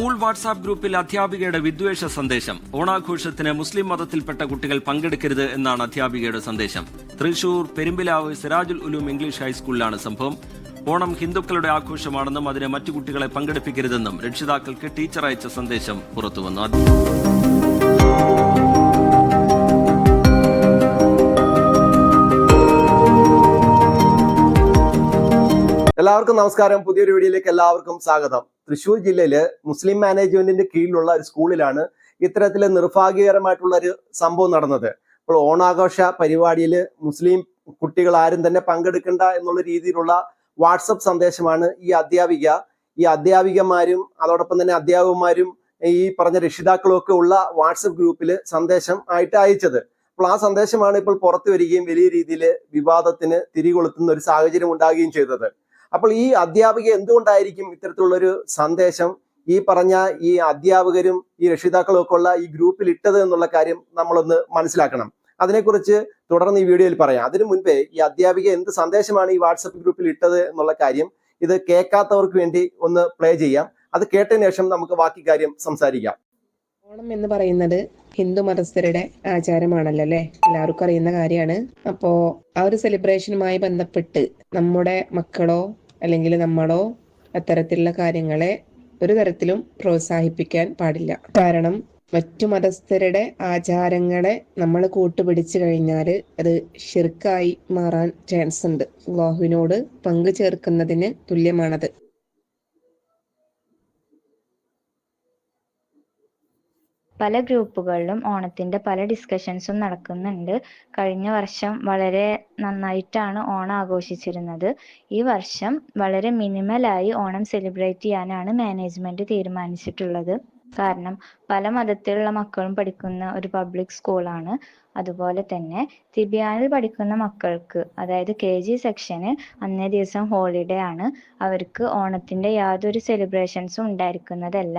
School WhatsApp ഗ്രൂപ്പിൽ അധ്യാപികയുടെ വിദ്വേഷ സന്ദേശം. ഓണാഘോഷത്തിന് മുസ്ലിം മതത്തിൽപ്പെട്ട കുട്ടികൾ പങ്കെടുക്കരുത് എന്നാണ് അധ്യാപികയുടെ സന്ദേശം. തൃശൂർ പെരുമ്പിലാവ് സിറാജുൽ ഉലൂം ഇംഗ്ലീഷ് ഹൈസ്കൂളിലാണ് സംഭവം. ഓണം ഹിന്ദുക്കളുടെ ആഘോഷമാണെന്നും അതിന് മറ്റു കുട്ടികളെ പങ്കെടുപ്പിക്കരുതെന്നും രക്ഷിതാക്കൾക്ക് ടീച്ചർ അയച്ച സന്ദേശം പുറത്തുവന്നു. എല്ലാവർക്കും നമസ്കാരം. പുതിയൊരു വീഡിയോയിലേക്ക് എല്ലാവർക്കും സ്വാഗതം. തൃശ്ശൂർ ജില്ലയിൽ മുസ്ലിം മാനേജ്മെന്റിന്റെ കീഴിലുള്ള ഒരു സ്കൂളിലാണ് ഇത്തരത്തിൽ നിർഭാഗ്യകരമായിട്ടുള്ള ഒരു സംഭവം നടന്നത്. അപ്പോൾ ഓണാഘോഷ പരിപാടിയിൽ മുസ്ലിം കുട്ടികൾ ആരും തന്നെ പങ്കെടുക്കണ്ട എന്നുള്ള രീതിയിലുള്ള വാട്സപ്പ് സന്ദേശമാണ് ഈ അധ്യാപിക ഈ അധ്യാപികമാരും അതോടൊപ്പം തന്നെ അധ്യാപകന്മാരും ഈ പറഞ്ഞ രക്ഷിതാക്കളും ഒക്കെ ഉള്ള വാട്സപ്പ് ഗ്രൂപ്പിൽ സന്ദേശം ആയിട്ട് അയച്ചത്. അപ്പോൾ ആ സന്ദേശമാണ് ഇപ്പോൾ പുറത്തു വരികയും വലിയ രീതിയിൽ വിവാദത്തിന് തിരികൊളുത്തുന്ന ഒരു സാഹചര്യം ഉണ്ടാകുകയും ചെയ്തത്. അപ്പോൾ ഈ അധ്യാപിക എന്തുകൊണ്ടായിരിക്കും ഇത്തരത്തിലുള്ള ഒരു സന്ദേശം? ഈ പറഞ്ഞ ഈ അധ്യാപകരും ഈ രക്ഷിതാക്കളും ഒക്കെ ഉള്ള ഈ ഗ്രൂപ്പിൽ ഇട്ടത് എന്നുള്ള കാര്യം നമ്മളൊന്ന് മനസ്സിലാക്കണം. അതിനെക്കുറിച്ച് തുടർന്ന് ഈ വീഡിയോയിൽ പറയാം. അതിനു മുൻപേ ഈ അധ്യാപിക എന്ത് സന്ദേശമാണ് ഈ വാട്സപ്പ് ഗ്രൂപ്പിൽ ഇട്ടത് എന്നുള്ള കാര്യം ഇത് കേൾക്കാത്തവർക്ക് വേണ്ടി ഒന്ന് പ്ലേ ചെയ്യാം. അത് കേട്ടതിന് ശേഷം നമുക്ക് ബാക്കി കാര്യം സംസാരിക്കാം. ഓണം എന്ന് പറയുന്നത് ഹിന്ദു മതസ്ഥരുടെ ആചാരമാണല്ലോ അല്ലെ? എല്ലാവർക്കും അറിയുന്ന കാര്യമാണ്. അപ്പോ ആ ഒരു സെലിബ്രേഷനുമായി ബന്ധപ്പെട്ട് നമ്മുടെ മക്കളോ അല്ലെങ്കിൽ നമ്മളോ അത്തരത്തിലുള്ള കാര്യങ്ങളെ ഒരു തരത്തിലും പ്രോത്സാഹിപ്പിക്കാൻ പാടില്ല. കാരണം മറ്റു മതസ്ഥരുടെ ആചാരങ്ങളെ നമ്മൾ കൂട്ടുപിടിച്ചു കഴിഞ്ഞാൽ അത് ഷിർക്കായി മാറാൻ ചാൻസ് ഉണ്ട്. അള്ളാഹുവിനോട് പങ്കു ചേർക്കുന്നതിന് തുല്യമാണത്. പല ഗ്രൂപ്പുകളിലും ഓണത്തിന്റെ പല ഡിസ്കഷൻസും നടക്കുന്നുണ്ട്. കഴിഞ്ഞ വർഷം വളരെ നന്നായിട്ടാണ് ഓണം ആഘോഷിച്ചിരുന്നത്. ഈ വർഷം വളരെ മിനിമലായി ഓണം സെലിബ്രേറ്റ് ചെയ്യാനാണ് മാനേജ്മെന്റ് തീരുമാനിച്ചിട്ടുള്ളത്. കാരണം പല മതത്തിലുള്ള മക്കളും പഠിക്കുന്ന ഒരു പബ്ലിക് സ്കൂളാണ് അതുപോലെ തന്നെ തിബിയാനിൽ പഠിക്കുന്ന മക്കൾക്ക് അതായത് കെ ജി സെക്ഷന് അന്നേ ദിവസം ഹോളിഡേ ആണ്. അവർക്ക് ഓണത്തിന്റെ യാതൊരു സെലിബ്രേഷൻസും ഉണ്ടായിരിക്കുന്നതല്ല.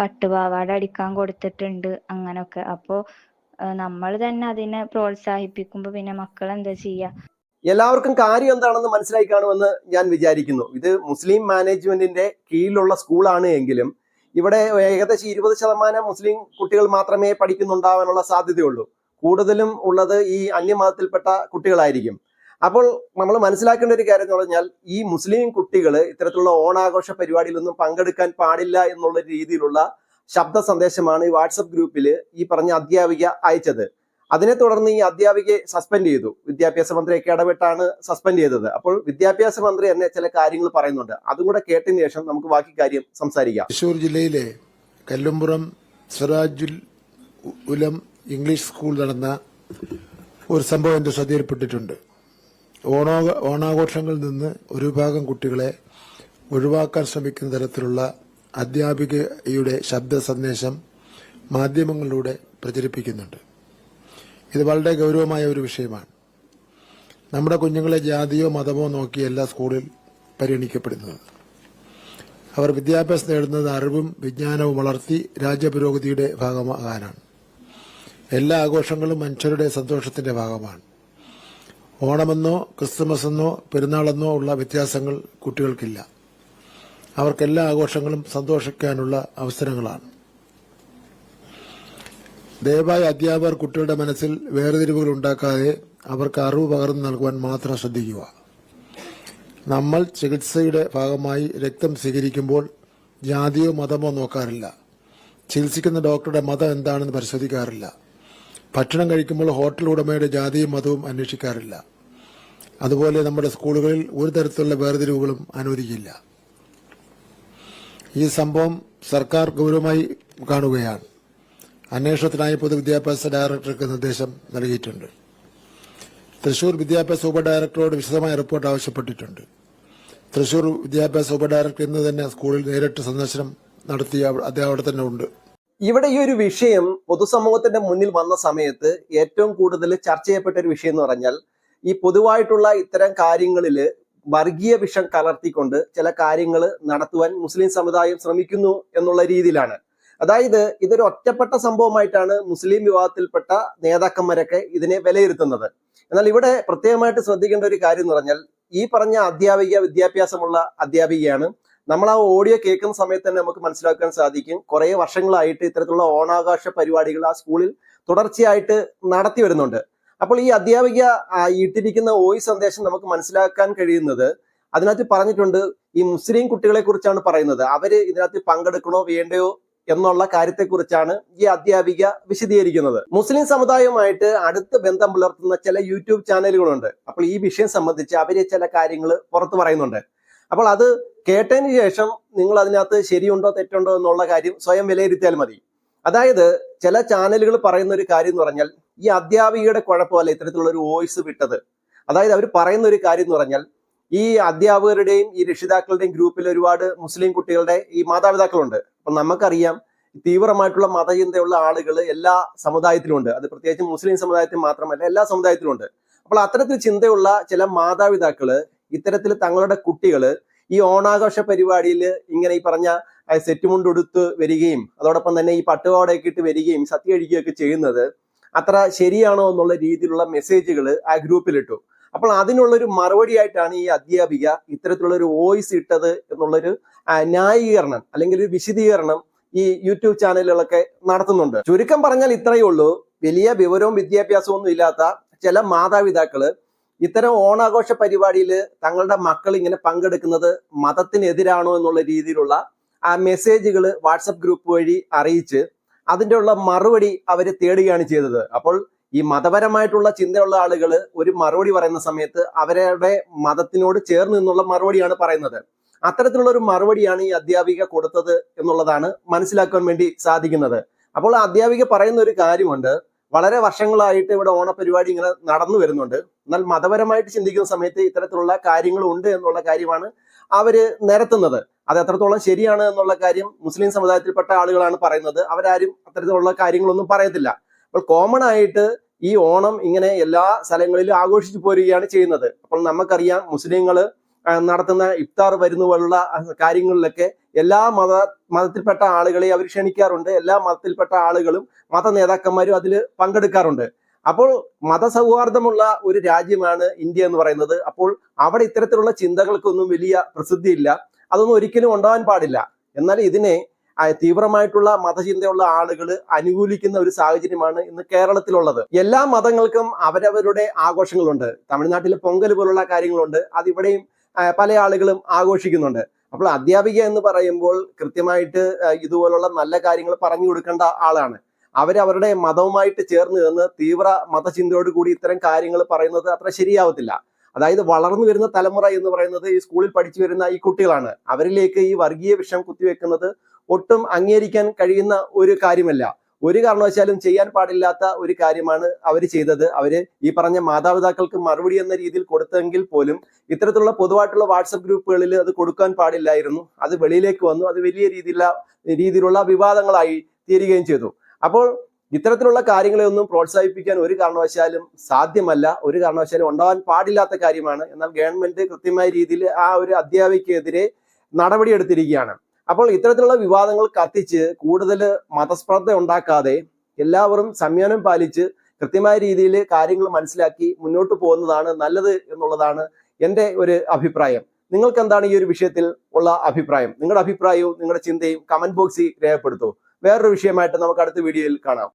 പട്ടുപാവാട അടിക്കാൻ കൊടുത്തിട്ടുണ്ട് അങ്ങനൊക്കെ. അപ്പോ നമ്മൾ തന്നെ അതിനെ പ്രോത്സാഹിപ്പിക്കുമ്പോ പിന്നെ മക്കൾ എന്താ ചെയ്യാ? എല്ലാവർക്കും കാര്യം എന്താണെന്ന് മനസ്സിലായി കാണുമെന്ന് ഞാൻ വിചാരിക്കുന്നു. ഇത് മുസ്ലിം മാനേജ്മെന്റിന്റെ കീഴിലുള്ള സ്കൂളാണ് എങ്കിലും ഇവിടെ ഏകദേശം ഇരുപത് ശതമാനം മുസ്ലിം കുട്ടികൾ മാത്രമേ പഠിക്കുന്നുണ്ടാവാനുള്ള സാധ്യതയുള്ളൂ. കൂടുതലും ഉള്ളത് ഈ അന്യമതത്തിൽപ്പെട്ട കുട്ടികളായിരിക്കും. അപ്പോൾ നമ്മൾ മനസ്സിലാക്കേണ്ട ഒരു കാര്യം എന്ന് പറഞ്ഞാൽ ഈ മുസ്ലിം കുട്ടികൾ ഇത്തരത്തിലുള്ള ഓണാഘോഷ പരിപാടിയിലൊന്നും പങ്കെടുക്കാൻ പാടില്ല എന്നുള്ള രീതിയിലുള്ള ശബ്ദ സന്ദേശമാണ് ഈ വാട്സപ്പ് ഗ്രൂപ്പിൽ ഈ പറഞ്ഞ അധ്യാപിക അയച്ചത്. അതിനെ തുടർന്ന് ഈ അധ്യാപികയെ സസ്പെൻഡ് ചെയ്തു. വിദ്യാഭ്യാസ മന്ത്രിയൊക്കെ ഇടപെട്ടാണ് സസ്പെൻഡ് ചെയ്തത്. അപ്പോൾ വിദ്യാഭ്യാസ മന്ത്രി എന്നെ ചില കാര്യങ്ങൾ പറയുന്നുണ്ട്. അതും കൂടെ കേട്ടതിന് ശേഷം നമുക്ക് ബാക്കി കാര്യം സംസാരിക്കാം. തൃശൂർ ജില്ലയിലെ കല്ലുംപുറം സിറാജുൽ ഉലം ഇംഗ്ലീഷ് സ്കൂൾ നടന്ന ഒരു സംഭവം എന്റെ ശ്രദ്ധയിൽപ്പെട്ടിട്ടുണ്ട്. ഓണോ ഓണാഘോഷങ്ങളിൽ നിന്ന് ഒരു വിഭാഗം കുട്ടികളെ ഒഴിവാക്കാൻ ശ്രമിക്കുന്ന തരത്തിലുള്ള അധ്യാപികയുടെ ശബ്ദ സന്ദേശം മാധ്യമങ്ങളിലൂടെ പ്രചരിപ്പിക്കുന്നുണ്ട്. ഇത് വളരെ ഗൗരവമായ ഒരു വിഷയമാണ്. നമ്മുടെ കുഞ്ഞുങ്ങളെ ജാതിയോ മതമോ നോക്കിയല്ല സ്കൂളിൽ പരിഗണിക്കപ്പെടുന്നത്. അവർ വിദ്യാഭ്യാസം നേടുന്നത് അറിവും വിജ്ഞാനവും വളർത്തി രാജ്യപുരോഗതിയുടെ ഭാഗമാകാനാണ്. എല്ലാ ആഘോഷങ്ങളും മനുഷ്യരുടെ സന്തോഷത്തിന്റെ ഭാഗമാണ്. ഓണമെന്നോ ക്രിസ്തുമസ് എന്നോ പെരുന്നാളെന്നോ ഉള്ള വ്യത്യാസങ്ങൾ കുട്ടികൾക്കില്ല. അവർക്കെല്ലാ ആഘോഷങ്ങളും സന്തോഷിക്കാനുള്ള അവസരങ്ങളാണ്. ദയവായി അധ്യാപകർ കുട്ടികളുടെ മനസ്സിൽ വേർതിരിവുകൾ ഉണ്ടാക്കാതെ അവർക്ക് അറിവ് പകർന്നു നൽകുവാൻ മാത്രം ശ്രദ്ധിക്കുക. നമ്മൾ ചികിത്സയുടെ ഭാഗമായി രക്തം സ്വീകരിക്കുമ്പോൾ ജാതിയോ മതമോ നോക്കാറില്ല. ചികിത്സിക്കുന്ന ഡോക്ടറുടെ മതം എന്താണെന്ന് പരിശോധിക്കാറില്ല. ഭക്ഷണം കഴിക്കുമ്പോൾ ഹോട്ടൽ ഉടമയുടെ ജാതിയും മതവും അന്വേഷിക്കാറില്ല. അതുപോലെ നമ്മുടെ സ്കൂളുകളിൽ ഒരു തരത്തിലുള്ള വേർതിരിവുകളും അനുവദിക്കില്ല. ഈ സംഭവം സർക്കാർ ഗൗരവമായി കാണുകയാണ്. അന്വേഷണത്തിനായി പൊതുവിദ്യാഭ്യാസ ഡയറക്ടർക്ക് നിർദ്ദേശം നൽകിയിട്ടുണ്ട്. തൃശൂർ വിദ്യാഭ്യാസ ഉപ ഡയറക്ടറോട് വിശദമായ റിപ്പോർട്ട് ആവശ്യപ്പെട്ടിട്ടുണ്ട്. തൃശൂർ വിദ്യാഭ്യാസ ഉപ ഡയറക്ടർ ഇന്ന് തന്നെ സ്കൂളിൽ നേരിട്ട് സന്ദർശനം നടത്തി അവ- അദ്ദേഹം അവിടെ തന്നെ ഉണ്ട്. ഇവിടെ ഈ ഒരു വിഷയം പൊതുസമൂഹത്തിന്റെ മുന്നിൽ വന്ന സമയത്ത് ഏറ്റവും കൂടുതൽ ചർച്ച ചെയ്യപ്പെട്ട ഒരു വിഷയം എന്ന് പറഞ്ഞാൽ ഈ പൊതുവായിട്ടുള്ള ഇത്തരം കാര്യങ്ങളിൽ വർഗീയ വിഷം കലർത്തിക്കൊണ്ട് ചില കാര്യങ്ങൾ നടത്തുവാൻ മുസ്ലിം സമുദായം ശ്രമിക്കുന്നു എന്നുള്ള രീതിയിലാണ്. അതായത് ഇതൊരു ഒറ്റപ്പെട്ട സംഭവമായിട്ടാണ് മുസ്ലിം വിഭാഗത്തിൽപ്പെട്ട നേതാക്കന്മാരൊക്കെ ഇതിനെ വിലയിരുത്തുന്നത്. എന്നാൽ ഇവിടെ പ്രത്യേകമായിട്ട് ശ്രദ്ധിക്കേണ്ട ഒരു കാര്യം എന്ന് പറഞ്ഞാൽ ഈ പറഞ്ഞ അധ്യാപിക വിദ്യാഭ്യാസമുള്ള അധ്യാപികയാണ് നമ്മൾ ആ ഓഡിയോ കേൾക്കുന്ന സമയത്ത് തന്നെ നമുക്ക് മനസ്സിലാക്കാൻ സാധിക്കും. കുറെ വർഷങ്ങളായിട്ട് ഇത്തരത്തിലുള്ള ഓണാഘോഷ പരിപാടികൾ ആ സ്കൂളിൽ തുടർച്ചയായിട്ട് നടത്തി വരുന്നുണ്ട്. അപ്പോൾ ഈ അധ്യാപിക ഇട്ടിരിക്കുന്ന വോയിസ് സന്ദേശം നമുക്ക് മനസ്സിലാക്കാൻ കഴിയുന്നത് അതിനകത്ത് പറഞ്ഞിട്ടുണ്ട് ഈ മുസ്ലിം കുട്ടികളെ കുറിച്ചാണ് പറയുന്നത്. അവർ ഇതിനകത്ത് പങ്കെടുക്കണോ വേണ്ടയോ എന്നുള്ള കാര്യത്തെക്കുറിച്ചാണ് ഈ അധ്യാപിക വിശദീകരിക്കുന്നത്. മുസ്ലിം സമുദായവുമായിട്ട് അടുത്ത് ബന്ധം പുലർത്തുന്ന ചില യൂട്യൂബ് ചാനലുകളുണ്ട്. അപ്പോൾ ഈ വിഷയം സംബന്ധിച്ച് അവർ ചില കാര്യങ്ങൾ പുറത്തു പറയുന്നുണ്ട്. അപ്പോൾ അത് കേട്ടതിന് ശേഷം നിങ്ങൾ അതിനകത്ത് ശരിയുണ്ടോ തെറ്റുണ്ടോ എന്നുള്ള കാര്യം സ്വയം വിലയിരുത്തിയാൽ മതി. അതായത് ചില ചാനലുകൾ പറയുന്ന ഒരു കാര്യം എന്ന് പറഞ്ഞാൽ ഈ അധ്യാപികയുടെ കുഴപ്പമല്ല ഇത്തരത്തിലുള്ള ഒരു വോയിസ് വിട്ടത്. അതായത് അവർ പറയുന്ന ഒരു കാര്യം എന്ന് പറഞ്ഞാൽ ഈ അധ്യാപകരുടെയും ഈ രക്ഷിതാക്കളുടെയും ഗ്രൂപ്പിൽ ഒരുപാട് മുസ്ലിം കുട്ടികളുടെ ഈ മാതാപിതാക്കളുണ്ട്. അപ്പൊ നമുക്കറിയാം തീവ്രമായിട്ടുള്ള മതചിന്തയുള്ള ആളുകൾ എല്ലാ സമുദായത്തിലും ഉണ്ട്. അത് പ്രത്യേകിച്ച് മുസ്ലിം സമുദായത്തിൽ മാത്രമല്ല എല്ലാ സമുദായത്തിലും ഉണ്ട്. അപ്പോൾ അത്തരത്തിൽ ചിന്തയുള്ള ചില മാതാപിതാക്കൾ ഇത്തരത്തിൽ തങ്ങളുടെ കുട്ടികൾ ഈ ഓണാഘോഷ പരിപാടിയിൽ ഇങ്ങനെ ഈ പറഞ്ഞ സെറ്റ് മുണ്ടുടുത്ത് വരികയും അതോടൊപ്പം തന്നെ ഈ പട്ടുപാടയൊക്കെ ഇട്ട് വരികയും സത്യ കഴിക്കുകയൊക്കെ ചെയ്യുന്നത് അത്ര ശരിയാണോ എന്നുള്ള രീതിയിലുള്ള മെസ്സേജുകൾ ആ ഗ്രൂപ്പിലിട്ടു. അപ്പോൾ അതിനുള്ളൊരു മറുപടി ആയിട്ടാണ് ഈ അധ്യാപിക ഇത്തരത്തിലുള്ള ഒരു വോയിസ് ഇട്ടത് എന്നുള്ളൊരു ന്യായീകരണം അല്ലെങ്കിൽ ഒരു വിശദീകരണം ഈ യൂട്യൂബ് ചാനലുകളൊക്കെ നടത്തുന്നുണ്ട്. ചുരുക്കം പറഞ്ഞാൽ ഇത്രയേ ഉള്ളൂ. വലിയ വിവരവും വിദ്യാഭ്യാസവും ഒന്നും ഇല്ലാത്ത ചില മാതാപിതാക്കൾ ഇത്തരം ഓണാഘോഷ പരിപാടിയിൽ തങ്ങളുടെ മക്കൾ ഇങ്ങനെ പങ്കെടുക്കുന്നത് മതത്തിനെതിരാണോ എന്നുള്ള രീതിയിലുള്ള ആ മെസ്സേജുകൾ വാട്സപ്പ് ഗ്രൂപ്പ് വഴി അറിയിച്ച് അതിന്റെ ഉള്ള മറുപടി അവർ തേടുകയാണ് ചെയ്തത്. അപ്പോൾ ഈ മതപരമായിട്ടുള്ള ചിന്തയുള്ള ആളുകൾ ഒരു മറുപടി പറയുന്ന സമയത്ത് അവരുടെ മതത്തിനോട് ചേർന്ന് നിന്നുള്ള മറുപടിയാണ് പറയുന്നത്. അത്തരത്തിലുള്ള ഒരു മറുപടിയാണ് ഈ അധ്യാപിക കൊടുത്തത് എന്നുള്ളതാണ് മനസ്സിലാക്കാൻ വേണ്ടി സാധിക്കുന്നത്. അപ്പോൾ അധ്യാപിക പറയുന്ന ഒരു കാര്യമുണ്ട്. വളരെ വർഷങ്ങളായിട്ട് ഇവിടെ ഓണപരിപാടി ഇങ്ങനെ നടന്നു വരുന്നുണ്ട്. എന്നാൽ മതപരമായിട്ട് ചിന്തിക്കുന്ന സമയത്ത് ഇത്തരത്തിലുള്ള കാര്യങ്ങൾ ഉണ്ട് എന്നുള്ള കാര്യമാണ് അവർ നിരത്തുന്നത്. അത് എത്രത്തോളം ശരിയാണ് എന്നുള്ള കാര്യം മുസ്ലിം സമുദായത്തിൽപ്പെട്ട ആളുകളാണ് പറയുന്നത്. അവരാരും അത്തരത്തിലുള്ള കാര്യങ്ങളൊന്നും പറയത്തില്ല. അപ്പോൾ കോമൺ ആയിട്ട് ഈ ഓണം ഇങ്ങനെ എല്ലാ സ്ഥലങ്ങളിലും ആഘോഷിച്ചു പോരുകയാണ് ചെയ്യുന്നത്. അപ്പോൾ നമുക്കറിയാം മുസ്ലിങ്ങൾ നടത്തുന്ന ഇഫ്താർ വരുന്ന പോലുള്ള കാര്യങ്ങളിലൊക്കെ എല്ലാ മത മതത്തിൽപ്പെട്ട ആളുകളെയും അവർ ക്ഷണിക്കാറുണ്ട്. എല്ലാ മതത്തിൽപ്പെട്ട ആളുകളും മത നേതാക്കന്മാരും അതിൽ പങ്കെടുക്കാറുണ്ട്. അപ്പോൾ മതസൗഹാർദ്ദമുള്ള ഒരു രാജ്യമാണ് ഇന്ത്യ എന്ന് പറയുന്നത്. അപ്പോൾ അവിടെ ഇത്തരത്തിലുള്ള ചിന്തകൾക്കൊന്നും വലിയ പ്രസിദ്ധിയില്ല. അതൊന്നും ഒരിക്കലും ഉണ്ടാവാൻ പാടില്ല. എന്നാൽ ഇതിനെ തീവ്രമായിട്ടുള്ള മതചിന്തയുള്ള ആളുകൾ അനുകൂലിക്കുന്ന ഒരു സാഹചര്യമാണ് ഇന്ന് കേരളത്തിലുള്ളത്. എല്ലാ മതങ്ങൾക്കും അവരവരുടെ ആഘോഷങ്ങളുണ്ട്. തമിഴ്നാട്ടിലെ പൊങ്കൽ പോലുള്ള കാര്യങ്ങളുണ്ട്. അതിവിടെയും പല ആളുകളും ആഘോഷിക്കുന്നുണ്ട്. അപ്പോൾ അധ്യാപിക എന്ന് പറയുമ്പോൾ കൃത്യമായിട്ട് ഇതുപോലുള്ള നല്ല കാര്യങ്ങൾ പറഞ്ഞു കൊടുക്കേണ്ട ആളാണ്. അവരവരുടെ മതവുമായിട്ട് ചേർന്ന് നിന്ന് തീവ്ര മതചിന്തയോട് കൂടി ഇത്തരം കാര്യങ്ങൾ പറയുന്നത് അത്ര ശരിയാവത്തില്ല. അതായത് വളർന്നു വരുന്ന തലമുറ എന്ന് പറയുന്നത് ഈ സ്കൂളിൽ പഠിച്ചു വരുന്ന ഈ കുട്ടികളാണ്. അവരിലേക്ക് ഈ വർഗീയ വിഷം കുത്തിവെക്കുന്നത് ഒട്ടും അംഗീകരിക്കാൻ കഴിയുന്ന ഒരു കാര്യമല്ല. ഒരു കാരണവശാലും ചെയ്യാൻ പാടില്ലാത്ത ഒരു കാര്യമാണ് അവർ ചെയ്തത്. അവർ ഈ പറഞ്ഞ മാതാപിതാക്കൾക്ക് മറുപടി എന്ന രീതിയിൽ കൊടുത്തെങ്കിൽ പോലും ഇത്തരത്തിലുള്ള പൊതുവായിട്ടുള്ള വാട്സപ്പ് ഗ്രൂപ്പുകളിൽ അത് കൊടുക്കാൻ പാടില്ലായിരുന്നു. അത് വെളിയിലേക്ക് വന്നു. അത് വലിയ രീതിയിലുള്ള രീതിയിലുള്ള വിവാദങ്ങളായി തീരുകയും ചെയ്തു. അപ്പോൾ ഇത്തരത്തിലുള്ള കാര്യങ്ങളെ ഒന്നും പ്രോത്സാഹിപ്പിക്കാൻ ഒരു കാരണവശാലും സാധ്യമല്ല. ഒരു കാരണവശാലും ഉണ്ടാവാൻ പാടില്ലാത്ത കാര്യമാണ്. എന്നാൽ ഗവൺമെന്റ് കൃത്യമായ രീതിയിൽ ആ ഒരു അധ്യാപികക്കെതിരെ നടപടിയെടുത്തിരിക്കുകയാണ്. അപ്പോൾ ഇത്തരത്തിലുള്ള വിവാദങ്ങൾ കത്തിച്ച് കൂടുതൽ മതസ്പർദ്ധ ഉണ്ടാക്കാതെ എല്ലാവരും സംയമനം പാലിച്ച് കൃത്യമായ രീതിയിൽ കാര്യങ്ങൾ മനസ്സിലാക്കി മുന്നോട്ട് പോകുന്നതാണ് നല്ലത് എന്നുള്ളതാണ് എന്റെ ഒരു അഭിപ്രായം. നിങ്ങൾക്ക് എന്താണ് ഈ ഒരു വിഷയത്തിൽ ഉള്ള അഭിപ്രായം? നിങ്ങളുടെ അഭിപ്രായവും നിങ്ങളുടെ ചിന്തയും കമന്റ് ബോക്സിൽ രേഖപ്പെടുത്തൂ. വേറൊരു വിഷയമായിട്ട് നമുക്ക് അടുത്ത വീഡിയോയിൽ കാണാം.